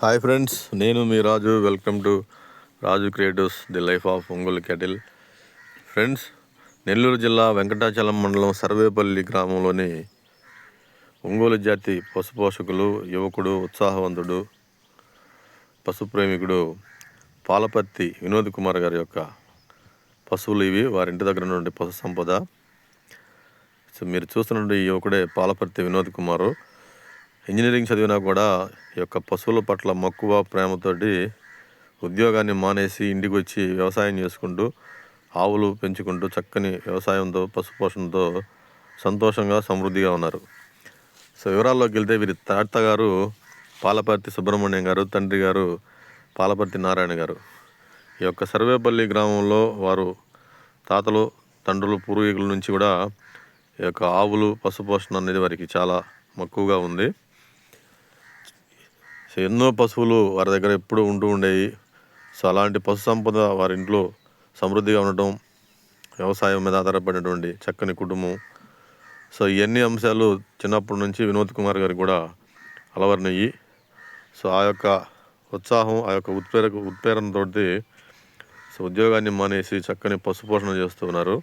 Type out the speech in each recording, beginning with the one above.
Hi friends నేను మీ Raju. Welcome to Raju creatives the life of Ongole cattle friends Nellore జిల్లా వెంకటాచలం మండలం సర్వేపల్లి గ్రామంలోని ఒంగోలు జాతి పశు పోషకులు యువకుడు ఉత్సాహవంతుడు పశు ప్రేమికుడు పాలపర్తి వినోద్ కుమార్ గారి యొక్క పశువులు ఇవి. వారి ఇంటి దగ్గర నుండి పశు సంపద. సో మీరు చూస్తున్నటువంటి యువకుడే పాలపర్తి వినోద్ కుమారు. ఇంజనీరింగ్ చదివినా కూడా ఈ యొక్క పశువుల పట్ల మక్కువ ప్రేమతోటి ఉద్యోగాన్ని మానేసి ఇంటికి వచ్చి వ్యవసాయం చేసుకుంటూ ఆవులు పెంచుకుంటూ చక్కని వ్యవసాయంతో పశుపోషణతో సంతోషంగా సమృద్ధిగా ఉన్నారు. సో వివరాల్లోకి వెళ్తే వీరి తాత గారు పాలపర్తి సుబ్రహ్మణ్యం గారు తండ్రి గారు పాలపర్తి నారాయణ గారు. ఈ యొక్క సర్వేపల్లి గ్రామంలో వారు తాతలు తండ్రులు పూర్వీకుల నుంచి కూడా ఈ యొక్క ఆవులు పశుపోషణ అనేది వారికి చాలా మక్కువగా ఉంది. ఎన్నో పశువులు వారి దగ్గర ఎప్పుడు ఉంటూ ఉండేవి. సో అలాంటి పశు సంపద వారి ఇంట్లో సమృద్ధిగా ఉండటం వ్యవసాయం మీద ఆధారపడినటువంటి చక్కని కుటుంబం. సో ఇవన్నీ అంశాలు చిన్నప్పటి నుంచి వినోద్ కుమార్ గారికి కూడా అలవరినయ్యి. సో ఆ యొక్క ఉత్సాహం ఆ యొక్క ఉత్ప్రేర ఉత్ప్రేరణతో సో ఉద్యోగాన్ని మానేసి చక్కని పశుపోషణ చేస్తూ ఉన్నారు.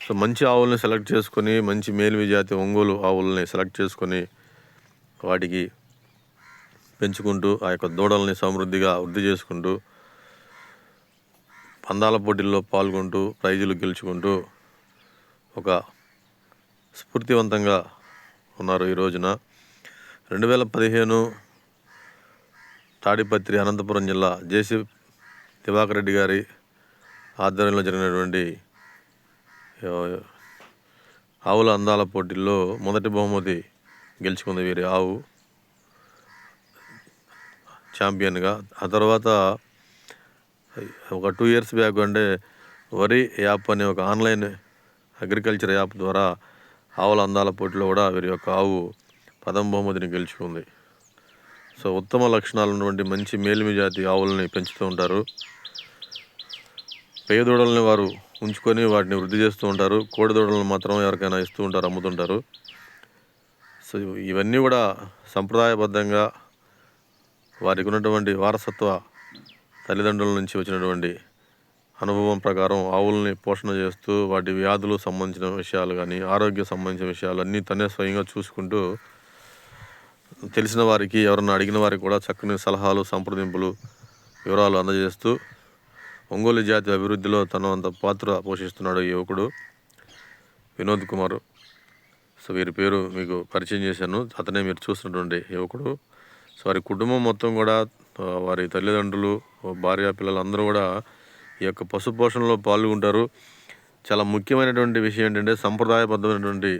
సో మంచి ఆవుల్ని సెలెక్ట్ చేసుకొని మంచి మేలు జాతి ఒంగోలు ఆవుల్ని సెలెక్ట్ చేసుకొని వాటికి పెంచుకుంటూ ఆ యొక్క దూడల్ని సమృద్ధిగా వృద్ధి చేసుకుంటూ పందాల పోటీల్లో పాల్గొంటూ ప్రైజులు గెలుచుకుంటూ ఒక స్ఫూర్తివంతంగా ఉన్నారు ఈ రోజున. రెండు వేల పదిహేను తాడిపత్రి అనంతపురం జిల్లా జేసీ దివాకర్ రెడ్డి గారి ఆధ్వర్యంలో జరిగినటువంటి ఆవుల అందాల పోటీల్లో మొదటి బహుమతి గెలుచుకుంది వీరి ఆవు. ఛాంపియన్గా. ఆ తర్వాత ఒక టూ ఇయర్స్ బ్యాక్ అంటే వరి యాప్ అనే ఒక ఆన్లైన్ అగ్రికల్చర్ యాప్ ద్వారా ఆవుల అందాల పోటీలో కూడా వీరి యొక్క ఆవు పదం బహుమతిని గెలుచుకుంది. సో ఉత్తమ లక్షణాలు ఉన్నటువంటి మంచి మేలిమి జాతి ఆవులని పెంచుతూ ఉంటారు. పేదోడల్ని వారు ఉంచుకొని వాటిని వృద్ధి చేస్తూ ఉంటారు. కోడి దూడలను మాత్రం ఎవరికైనా ఇస్తూ ఉంటారు అమ్ముతుంటారు. సో ఇవన్నీ కూడా సంప్రదాయబద్ధంగా వారికి ఉన్నటువంటి వారసత్వ తల్లిదండ్రుల నుంచి వచ్చినటువంటి అనుభవం ప్రకారం ఆవుల్ని పోషణ చేస్తూ వాటి వ్యాధులు సంబంధించిన విషయాలు కానీ ఆరోగ్య సంబంధించిన విషయాలు అన్నీ తనే స్వయంగా చూసుకుంటూ తెలిసిన వారికి ఎవరన్నా అడిగిన వారికి కూడా చక్కని సలహాలు సంప్రదింపులు వివరాలు అందజేస్తూ ఒంగోలు జాతి అభివృద్ధిలో తన అంత పాత్ర పోషిస్తున్నాడు యువకుడు వినోద్ కుమార్. సో వీరి పేరు మీకు పరిచయం చేశాను. అతనే మీరు చూస్తున్నటువంటి యువకుడు. సో వారి కుటుంబం మొత్తం కూడా వారి తల్లిదండ్రులు భార్య పిల్లలు అందరూ కూడా ఈ యొక్క పశుపోషణలో పాల్గొంటారు. చాలా ముఖ్యమైనటువంటి విషయం ఏంటంటే సంప్రదాయబద్ధమైనటువంటి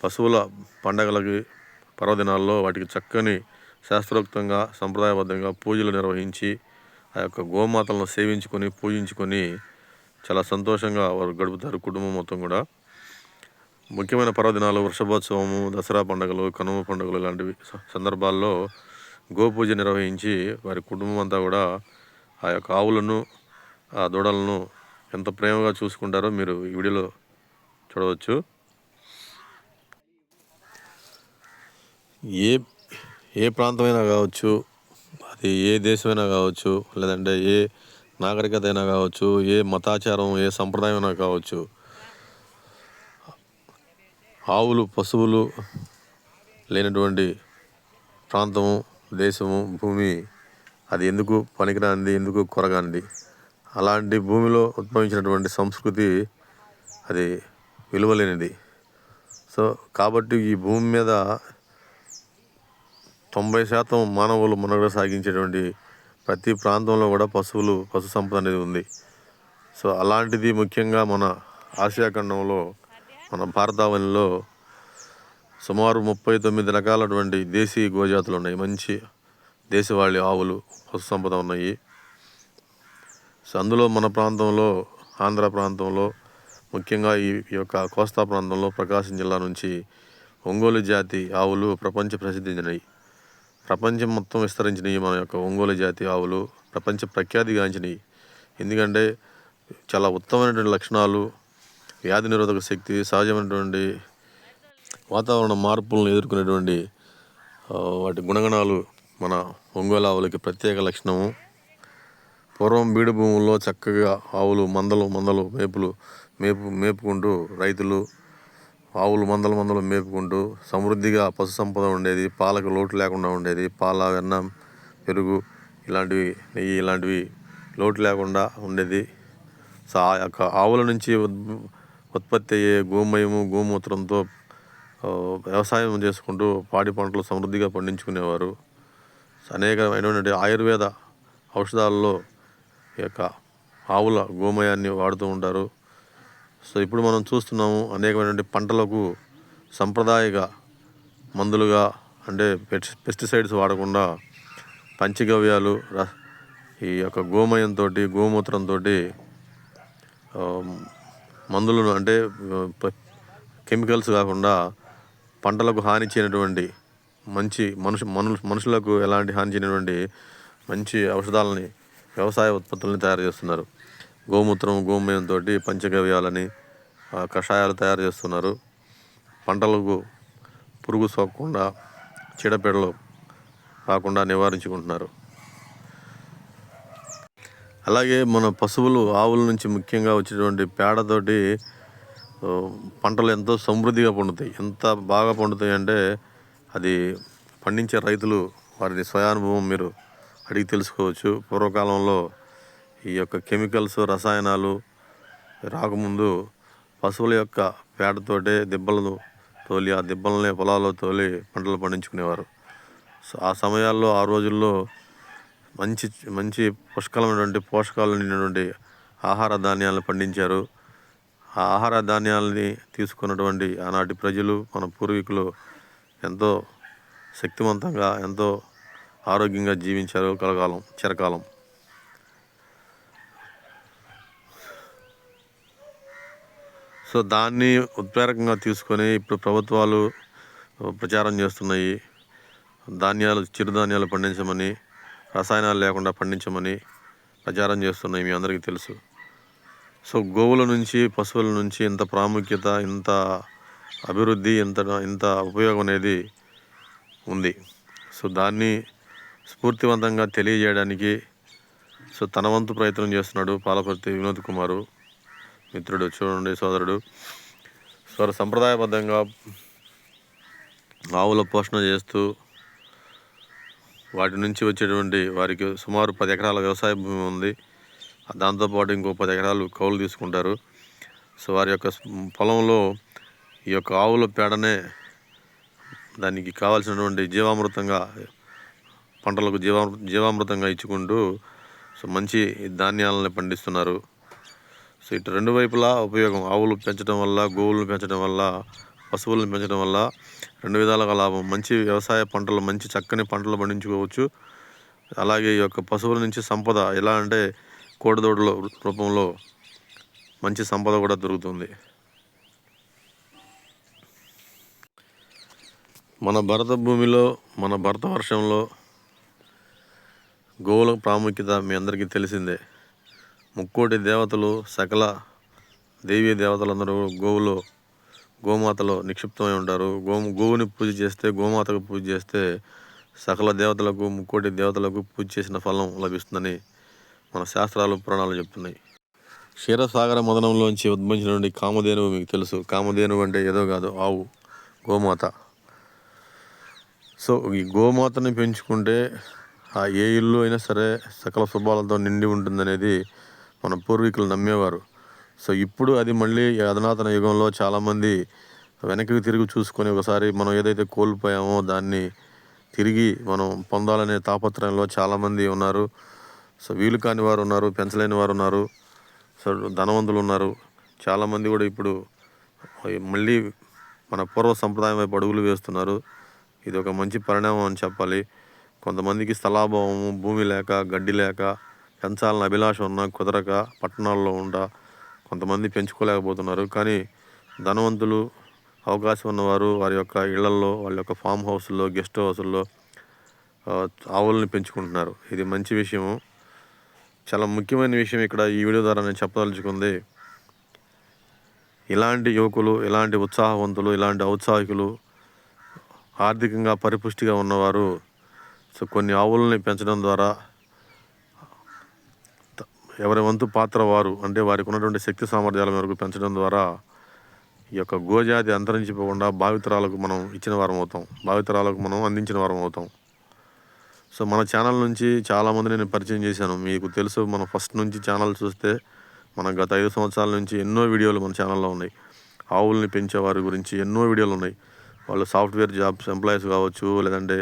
పశువుల పండగలకి పర్వదినాల్లో వాటికి చక్కని శాస్త్రోక్తంగా సంప్రదాయబద్ధంగా పూజలు నిర్వహించి ఆ యొక్క గోమాతలను సేవించుకొని పూజించుకొని చాలా సంతోషంగా వారు గడుపుతారు కుటుంబం మొత్తం కూడా. ముఖ్యమైన పర్వదినాలు వృషభోత్సవము దసరా పండుగలు కనుమ పండుగలు ఇలాంటివి సందర్భాల్లో గోపూజ నిర్వహించి వారి కుటుంబం అంతా కూడా ఆ యొక్క ఆవులను ఆ దూడలను ఎంత ప్రేమగా చూసుకుంటారో మీరు ఈ వీడియోలో చూడవచ్చు. ఏ ఏ ప్రాంతమైనా కావచ్చు అది ఏ దేశమైనా కావచ్చు లేదంటే ఏ నాగరికత అయినా కావచ్చు ఏ మతాచారం ఏ సంప్రదాయం అయినా కావచ్చు ఆవులు పశువులు లేనటువంటి ప్రాంతము దేశము భూమి అది ఎందుకు పనికిరానిది ఎందుకు కొరగానిది? అలాంటి భూమిలో ఉద్భవించినటువంటి సంస్కృతి అది విలువలేనిది. సో కాబట్టి ఈ భూమి మీద తొంభై శాతం మానవులు మనుగడ సాగించేటువంటి ప్రతి ప్రాంతంలో కూడా పశువులు పశు సంపద అనేది ఉంది. సో అలాంటిది ముఖ్యంగా మన ఆసియా ఖండంలో మన భారతావనిలో సుమారు ముప్పై తొమ్మిది రకాలటువంటి దేశీ గోజాతులు ఉన్నాయి. మంచి దేశవాళీ ఆవులు పశు సంపద ఉన్నాయి. సో అందులో మన ప్రాంతంలో ఆంధ్ర ప్రాంతంలో ముఖ్యంగా ఈ యొక్క కోస్తా ప్రాంతంలో ప్రకాశం జిల్లా నుంచి ఒంగోలు జాతి ఆవులు ప్రపంచ ప్రసిద్ధించినవి ప్రపంచం మొత్తం విస్తరించినవి మన యొక్క ఒంగోలు జాతి ఆవులు. ప్రపంచ ప్రఖ్యాతిగాంచినవి ఎందుకంటే చాలా ఉత్తమమైనటువంటి లక్షణాలు వ్యాధి నిరోధక శక్తి సహజమైనటువంటి వాతావరణ మార్పులను ఎదుర్కొనేటువంటి వాటి గుణగణాలు మన ఒంగోలు ఆవులకి ప్రత్యేక లక్షణము. పూర్వం బీడు భూముల్లో చక్కగా ఆవులు మందలు మందలు మేపులు మేపు మేపుకుంటూ రైతులు ఆవులు మందలు మందలు మేపుకుంటూ సమృద్ధిగా పశు సంపద ఉండేది పాలకు లోటు లేకుండా ఉండేది పాల వెన్న పెరుగు ఇలాంటివి నెయ్యి ఇలాంటివి లోటు లేకుండా ఉండేది. సో ఆ యొక్క ఆవుల నుంచి ఉత్పత్తి అయ్యే గోమయము గోమూత్రంతో వ్యవసాయం చేసుకుంటూ పాడి పంటలు సమృద్ధిగా పండించుకునేవారు. అనేకమైనటువంటి ఆయుర్వేద ఔషధాలలో ఈ యొక్క ఆవుల గోమయాన్ని వాడుతూ ఉంటారు. సో ఇప్పుడు మనం చూస్తున్నాము అనేకమైనటువంటి పంటలకు సంప్రదాయక మందులుగా అంటే పెస్ట్ పెస్టిసైడ్స్ వాడకుండా పంచగవ్యాలు ర- ఈ యొక్క గోమయంతో గోమూత్రంతో మందులను అంటే కెమికల్స్ కాకుండా పంటలకు హాని చేయనటువంటి మంచి మనుషు మను మనుషులకు ఎలాంటి హాని చేయనటువంటి మంచి ఔషధాలని వ్యవసాయ ఉత్పత్తులని తయారు చేస్తున్నారు. గోమూత్రం గోమయంతో పంచగవ్యాలని కషాయాలు తయారు చేస్తున్నారు. పంటలకు పురుగు సోకకుండా చీడపీడలు రాకుండా నివారించుకుంటున్నారు. అలాగే మన పశువులు ఆవుల నుంచి ముఖ్యంగా వచ్చేటువంటి పేడతోటి పంటలు ఎంతో సమృద్ధిగా పండుతాయి. ఎంత బాగా పండుతాయి అంటే అది పండించే రైతులు వారి స్వయానుభవం మీరు అడిగి తెలుసుకోవచ్చు. పూర్వకాలంలో ఈ యొక్క కెమికల్స్ రసాయనాలు రాకముందు పశువుల యొక్క పేడతోటే దిబ్బలను తోలి ఆ దిబ్బలనే పొలాల్లో తోలి పంటలు పండించుకునేవారు. సో ఆ సమయాల్లో ఆ రోజుల్లో మంచి మంచి పుష్కలమైనటువంటి పోషకాలు నిండినటువంటి ఆహార ధాన్యాలను పండించారు. ఆ ఆహార ధాన్యాలని తీసుకున్నటువంటి ఆనాటి ప్రజలు మన పూర్వీకులు ఎంతో శక్తివంతంగా ఎంతో ఆరోగ్యంగా జీవించారు కలకాలం చిరకాలం. సో దాన్ని ఉత్ప్రేరకంగా తీసుకొని ఇప్పుడు ప్రభుత్వాలు ప్రచారం చేస్తున్నాయి. ధాన్యాలు చిరుధాన్యాలు పండించమని రసాయనాలు లేకుండా పండించమని ప్రచారం చేస్తున్నాయి మీ అందరికీ తెలుసు. సో గోవుల నుంచి పశువుల నుంచి ఇంత ప్రాముఖ్యత ఇంత అభివృద్ధి ఇంత ఇంత ఉపయోగం అనేది ఉంది. సో దాన్ని స్ఫూర్తివంతంగా తెలియజేయడానికి సో తన వంతు ప్రయత్నం చేస్తున్నాడు పాలపర్తి వినోద్ కుమారు. మిత్రుడు చూడండి సోదరుడు. సో సంప్రదాయబద్ధంగా ఆవుల పోషణ చేస్తూ వాటి నుంచి వచ్చేటువంటి వారికి సుమారు పది ఎకరాల వ్యవసాయ భూమి ఉంది. దాంతోపాటు ఇంకో పది ఎకరాలు కౌలు తీసుకుంటారు. సో వారి యొక్క పొలంలో ఈ యొక్క ఆవుల పేడనే దానికి కావాల్సినటువంటి జీవామృతంగా పంటలకు జీవా జీవామృతంగా ఇచ్చుకుంటూ సో మంచి ధాన్యాలను పండిస్తున్నారు. సో ఇటు రెండు వైపులా ఉపయోగం ఆవులు పెంచడం వల్ల గోవులను పెంచడం వల్ల పశువులను పెంచడం వల్ల రెండు విధాలుగా లాభం. మంచి వ్యవసాయ పంటలు మంచి చక్కని పంటలు పండించుకోవచ్చు. అలాగే ఈ యొక్క పశువుల నుంచి సంపద ఎలా అంటే కోడిదోడుల రూపంలో మంచి సంపద కూడా దొరుకుతుంది. మన భరత భూమిలో మన భరత వర్షంలో గోవుల ప్రాముఖ్యత మీ అందరికీ తెలిసిందే. ముక్కోటి దేవతలు సకల దేవీ దేవతలందరూ గోవులో గోమాతలో నిక్షిప్తమై ఉంటారు. గో గోవుని పూజ చేస్తే గోమాతకు పూజ చేస్తే సకల దేవతలకు ముక్కోటి దేవతలకు పూజ చేసిన ఫలం లభిస్తుందని మన శాస్త్రాలు పురాణాలు చెప్తున్నాయి. క్షీరసాగర మదనంలోంచి ఉద్భవించినటువంటి కామధేనువు మీకు తెలుసు. కామధేనువు అంటే ఏదో కాదు ఆవు గోమాత. సో ఈ గోమాతని పెంచుకుంటే ఆ ఏ ఇల్లు అయినా సరే సకల శుభాలతో నిండి ఉంటుందనేది మన పూర్వీకులు నమ్మేవారు. సో ఇప్పుడు అది మళ్ళీ అధునాతన యుగంలో చాలామంది వెనక్కి తిరిగి చూసుకొని ఒకసారి మనం ఏదైతే కోల్పోయామో దాన్ని తిరిగి మనం పొందాలనే తాపత్రయంలో చాలామంది ఉన్నారు. సో వీలు కాని వారు ఉన్నారు పెంచలేని వారు ఉన్నారు. సో ధనవంతులు ఉన్నారు. చాలామంది కూడా ఇప్పుడు మళ్ళీ మన పూర్వ సంప్రదాయం వైపు అడుగులు వేస్తున్నారు. ఇది ఒక మంచి పరిణామం అని చెప్పాలి. కొంతమందికి స్థలాభావము భూమి లేక గడ్డి లేక పెంచాలని అభిలాష ఉన్న కుదరక పట్టణాల్లో ఉండ కొంతమంది పెంచుకోలేకపోతున్నారు. కానీ ధనవంతులు అవకాశం ఉన్నవారు వారి యొక్క ఇళ్ళల్లో వాళ్ళ యొక్క ఫామ్ హౌస్లో గెస్ట్ హౌస్ల్లో ఆవులను పెంచుకుంటున్నారు. ఇది మంచి విషయము. చాలా ముఖ్యమైన విషయం ఇక్కడ ఈ వీడియో ద్వారా నేను చెప్పదలుచుకుంది. ఇలాంటి యువకులు ఇలాంటి ఉత్సాహవంతులు ఇలాంటి ఔత్సాహికులు ఆర్థికంగా పరిపుష్టిగా ఉన్నవారు సో కొన్ని ఆవులని పెంచడం ద్వారా ఎవరి వంతు పాత్ర వారు అంటే వారికి ఉన్నటువంటి శక్తి సామర్థ్యాల మేరకు పెంచడం ద్వారా ఈ యొక్క గోజాతి అంతరించిపోకుండా భావితరాలకు మనం ఇచ్చిన వారం అవుతాం. భావితరాలకు మనం అందించిన వారం అవుతాం. సో మన ఛానల్ నుంచి చాలామంది నేను పరిచయం చేశాను. మీకు తెలుసు మనం ఫస్ట్ నుంచి ఛానల్ చూస్తే మన గత ఐదు సంవత్సరాల నుంచి ఎన్నో వీడియోలు మన ఛానల్లో ఉన్నాయి. ఆవుల్ని పెంచే వారి గురించి ఎన్నో వీడియోలు ఉన్నాయి. వాళ్ళు సాఫ్ట్వేర్ జాబ్స్ ఎంప్లాయీస్ కావచ్చు లేదంటే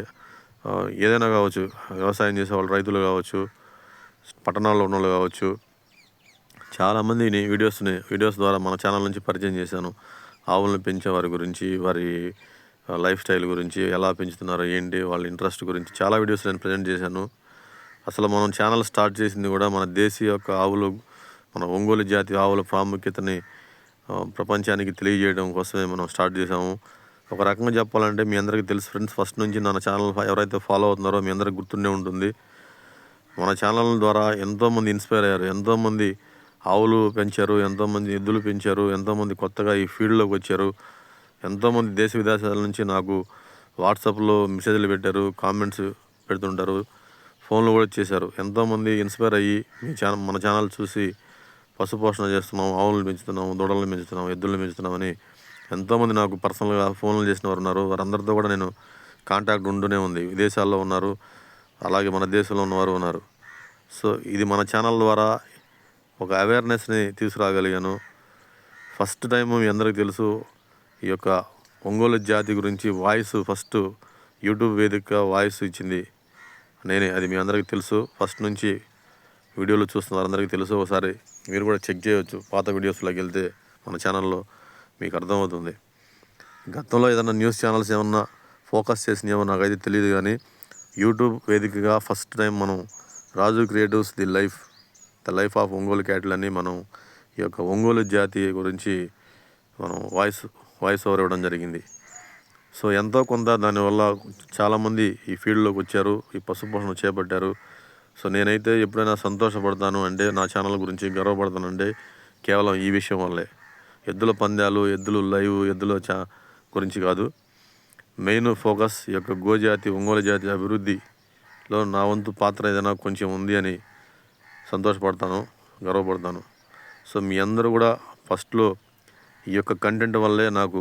ఏదైనా కావచ్చు వ్యవసాయం చేసే వాళ్ళు రైతులు కావచ్చు పట్టణాల్లో ఉన్న వాళ్ళు కావచ్చు. చాలామందిని వీడియోస్ని వీడియోస్ ద్వారా మన ఛానల్ నుంచి పరిచయం చేశాను. ఆవులను పెంచే వారి గురించి వారి లైఫ్ స్టైల్ గురించి ఎలా పెంచుతున్నారో ఏంటి వాళ్ళ ఇంట్రెస్ట్ గురించి చాలా వీడియోస్ నేను ప్రజెంట్ చేశాను. అసలు మనం ఛానల్ స్టార్ట్ చేసింది కూడా మన దేశీయ యొక్క ఆవులు మన ఒంగోలు జాతి ఆవుల ప్రాముఖ్యతని ప్రపంచానికి తెలియజేయడం కోసమే మనం స్టార్ట్ చేసాము ఒక రకంగా చెప్పాలంటే మీ అందరికీ తెలుసు ఫ్రెండ్స్ ఫస్ట్ నుంచి నా ఛానల్ ఎవరైతే ఫాలో అవుతున్నారో మీ అందరికి గుర్తుండే ఉంటుంది. మన ఛానల్ ద్వారా ఎంతోమంది ఇన్స్పైర్ అయ్యారు ఎంతోమంది ఆవులు పెంచారు ఎంతోమంది ఎద్దులు పెంచారు ఎంతోమంది కొత్తగా ఈ ఫీల్డ్లోకి వచ్చారు ఎంతోమంది దేశ విదేశాల నుంచి నాకు వాట్సాప్లో మెసేజ్లు పెట్టారు కామెంట్స్ పెడుతుంటారు ఫోన్లు కూడా చేశారు. ఎంతోమంది ఇన్స్పైర్ అయ్యి మీ ఛానల్ మన ఛానల్ చూసి పశుపోషణ చేస్తున్నాం ఆవులను పెంచుతున్నాం దూడలను పెంచుతున్నాం ఎద్దులను పెంచుతున్నామని ఎంతోమంది నాకు పర్సనల్గా ఫోన్లు చేసిన వారు ఉన్నారు. వారందరితో కూడా నేను కాంటాక్ట్ ఉంటూనే ఉంది. విదేశాల్లో ఉన్నారు. అలాగే మన దేశంలో ఉన్నవారు ఉన్నారు. సో ఇది మన ఛానల్ ద్వారా ఒక అవేర్నెస్ని తీసుకురాగలిగాను. ఫస్ట్ టైం మీ అందరికీ తెలుసు ఈ యొక్క ఒంగోలు జాతి గురించి వాయిస్ ఫస్ట్ యూట్యూబ్ వేదికగా వాయిస్ ఇచ్చింది. నేనే అది మీ అందరికీ తెలుసు. ఫస్ట్ నుంచి వీడియోలు చూస్తున్న వారందరికీ తెలుసు. ఒకసారి మీరు కూడా చెక్ చేయవచ్చు పాత వీడియోస్లోకి వెళ్తే మన ఛానల్లో మీకు అర్థమవుతుంది. గతంలో ఏదైనా న్యూస్ ఛానల్స్ ఏమన్నా ఫోకస్ చేసినాయేమో నాకైతే తెలియదు కానీ యూట్యూబ్ వేదికగా ఫస్ట్ టైం మనం Raju creatives the life the life of Ongole cattle అని మనం ఈ యొక్క ఒంగోలు జాతి గురించి మనం వాయిస్ వాయిస్ ఓవర్ ఇవ్వడం జరిగింది. సో ఎంతో కొంత దానివల్ల చాలామంది ఈ ఫీల్డ్లోకి వచ్చారు ఈ పశుపోషణ చేపట్టారు. సో నేనైతే ఎప్పుడైనా సంతోషపడతాను అంటే నా ఛానల్ గురించి గర్వపడతానంటే కేవలం ఈ విషయం వల్లే. ఎద్దుల పందాలు ఎద్దులు లైవ్ ఎద్దుల చా గురించి కాదు. మెయిన్ ఫోకస్ ఈ యొక్క గోజాతి ఒంగోలు జాతి అభివృద్ధిలో నా వంతు పాత్ర ఏదైనా కొంచెం ఉంది అని సంతోషపడతాను గర్వపడతాను. సో మీ అందరూ కూడా ఫస్ట్లో ఈ యొక్క కంటెంట్ వల్లే నాకు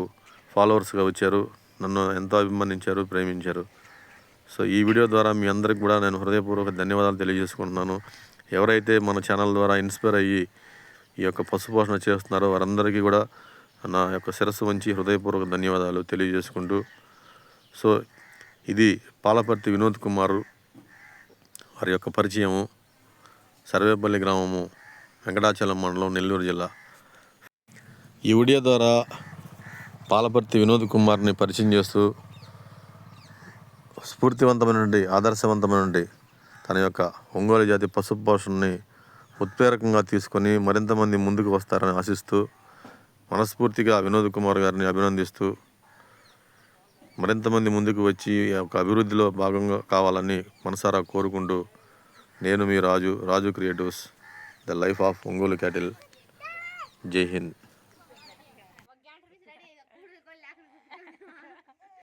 ఫాలోవర్స్గా వచ్చారు నన్ను ఎంతో అభిమానించారు ప్రేమించారు. సో ఈ వీడియో ద్వారా మీ అందరికి కూడా నేను హృదయపూర్వక ధన్యవాదాలు తెలియజేసుకుంటున్నాను. ఎవరైతే మన ఛానల్ ద్వారా ఇన్స్పైర్ అయ్యి ఈ యొక్క పశుపోషణ చేస్తున్నారో వారందరికీ కూడా నా యొక్క శిరస్సు వంచి హృదయపూర్వక ధన్యవాదాలు తెలియజేసుకుంటూ సో ఇది పాలపర్తి వినోద్ కుమార్ వారి యొక్క పరిచయము. సర్వేపల్లి గ్రామము వెంకటాచలం మండలం నెల్లూరు జిల్లా. ఈ వీడియో ద్వారా పాలపర్తి వినోద్ కుమార్ని పరిచయం చేస్తూ స్ఫూర్తివంతమైనటువంటి ఆదర్శవంతమైనటువంటి తన యొక్క ఒంగోలు జాతి పశు పోషణని ఉత్ప్రేరకంగా తీసుకొని మరింతమంది ముందుకు వస్తారని ఆశిస్తూ మనస్ఫూర్తిగా వినోద్ కుమార్ గారిని అభినందిస్తూ మరింతమంది ముందుకు వచ్చి ఈ యొక్క అభివృద్ధిలో భాగంగా కావాలని మనసారా కోరుకుంటూ నేను మీ Raju Raju creatives the life of Ongole cattle. జై హింద్.